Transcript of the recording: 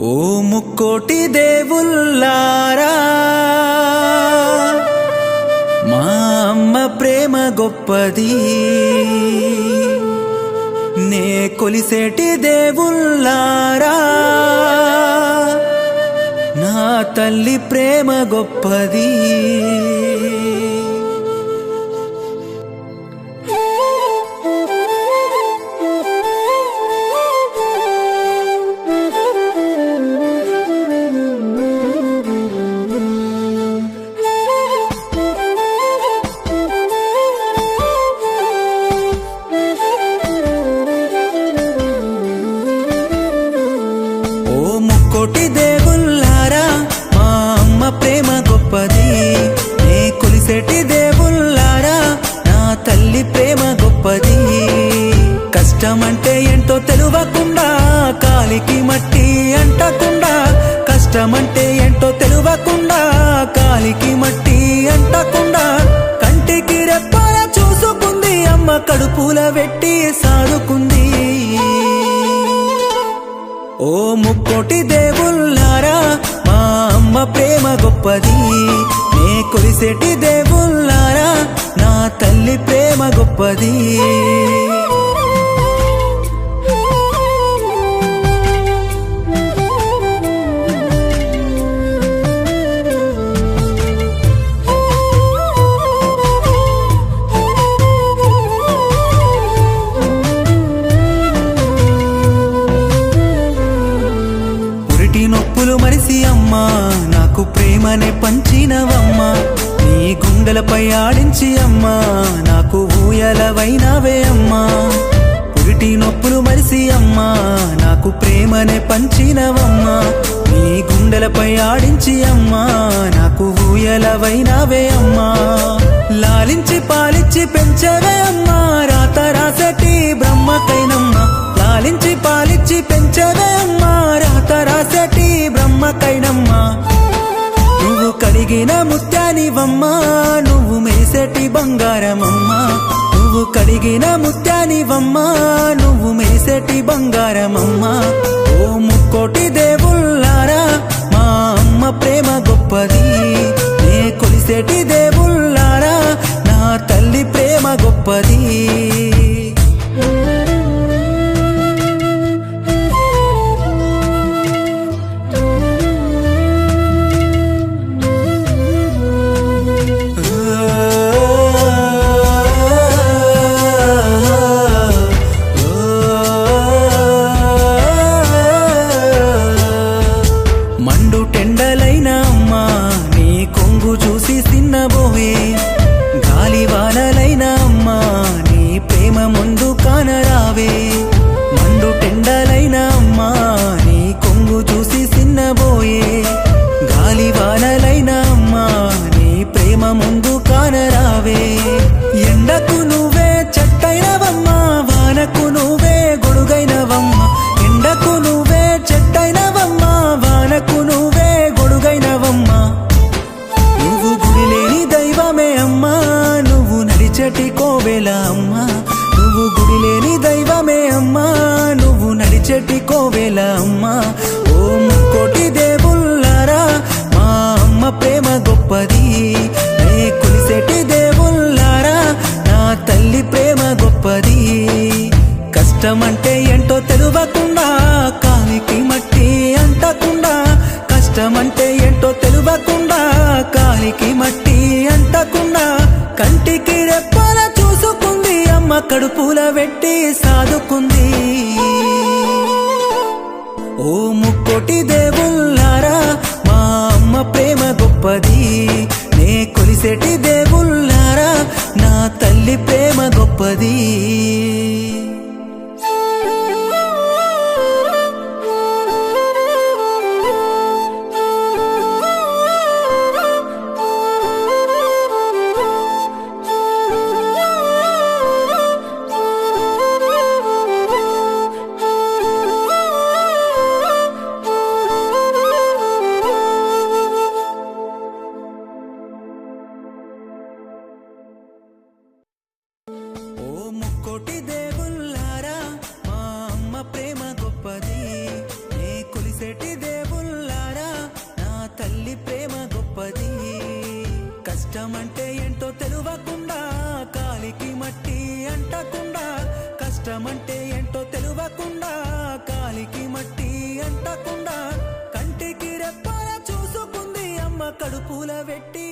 ఓ ముక్కోటి దేవుల్లారా మా అమ్మ ప్రేమ గొప్పది. నే కొలిసేటి దేవుల్లారా నా తల్లి ప్రేమ గొప్పది. దేవుల్లారా మా అమ్మ ప్రేమ గొప్పది. నే కొలిసెటి దేవుల్లారా నా తల్లి ప్రేమ గొప్పది. కష్టమంటే ఏంటో తెలువకుండా కాలికి మట్టి అంటకుండా. కష్టమంటే ఏంటో తెలువకుండా కాలికి మట్టి అంటకుండా. కంటికి రెప్పాల చూసుకుంది అమ్మ కడుపుల వెట్టి సాదుకుంది ఓ ముక్కోటి దేవుల్లారా మా అమ్మ ప్రేమ గొప్పది. నే కొలిసేటి దేవుల్లారా నా తల్లి ప్రేమ గొప్పది. ప్రేమనే పంచినవమ్మా. నీ గుండెలపై ఆడించి అమ్మా. నాకు ఊయలవైనవే అమ్మా. పురిటి నొప్పులు మరిసి అమ్మా. నాకు ప్రేమనే పంచినవమ్మా. నీ గుండెలపై ఆడించి అమ్మా. నాకు ఊయలవైనవే అమ్మా. లాలించి పాలించి పెంచవే అమ్మా. రాత రాసటి బ్రహ్మకైనమ్మా. లాలించి పాలించి పెంచవే అమ్మా. రాత రాసటి బ్రహ్మకైనమ్మా. నువ్వు ముత్యానివమ్మా నువ్వు మేసటి బంగారమమ్మా. నువ్వు కడిగిన ముత్యానివమ్మా నువ్వు మేసటి బంగారమమ్మా. ఓ ముక్కోటి దేవుల్లారా మా అమ్మ ప్రేమ గొప్పది. నే కొలిసేటి దేవుల్లారా నా తల్లి ప్రేమ గొప్పది. ప్రేమ ముందు కానరావే. ఎండకు నువ్వే చెట్టైనవమ్మా వానకు నువ్వే గొడుగైనవమ్మ. ఎండకు నువ్వే చెట్టైనవమ్మా వానకు నువ్వే గొడుగైనవమ్మ. నువ్వు గుడి లేని దైవమే అమ్మా నువ్వు నడిచటి కోవెల అమ్మా. నువ్వు గుడి లేని దైవమే అమ్మా నువ్వు నడిచటి కోవెల అమ్మా. ఓ ముక్కోటి దేవుల్లారా మా అమ్మ ప్రేమ గొప్పది. అంటే ఏంటో తెలువకుండా కాలికి మట్టి అంటకుండా కంటికి రెప్పల చూసుకుంది అమ్మ కడుపుల వెట్టి సాదుకుంది. ఓ ముక్కోటి దేవుల్లారా మా అమ్మ ప్రేమ గొప్పది. కష్టమంటే ఏంటో తెలియకుండా కాలికి మట్టి అంటకుండా కంటికి రెప్పాల చూసుకుంది అమ్మ కడుపుల పెట్టి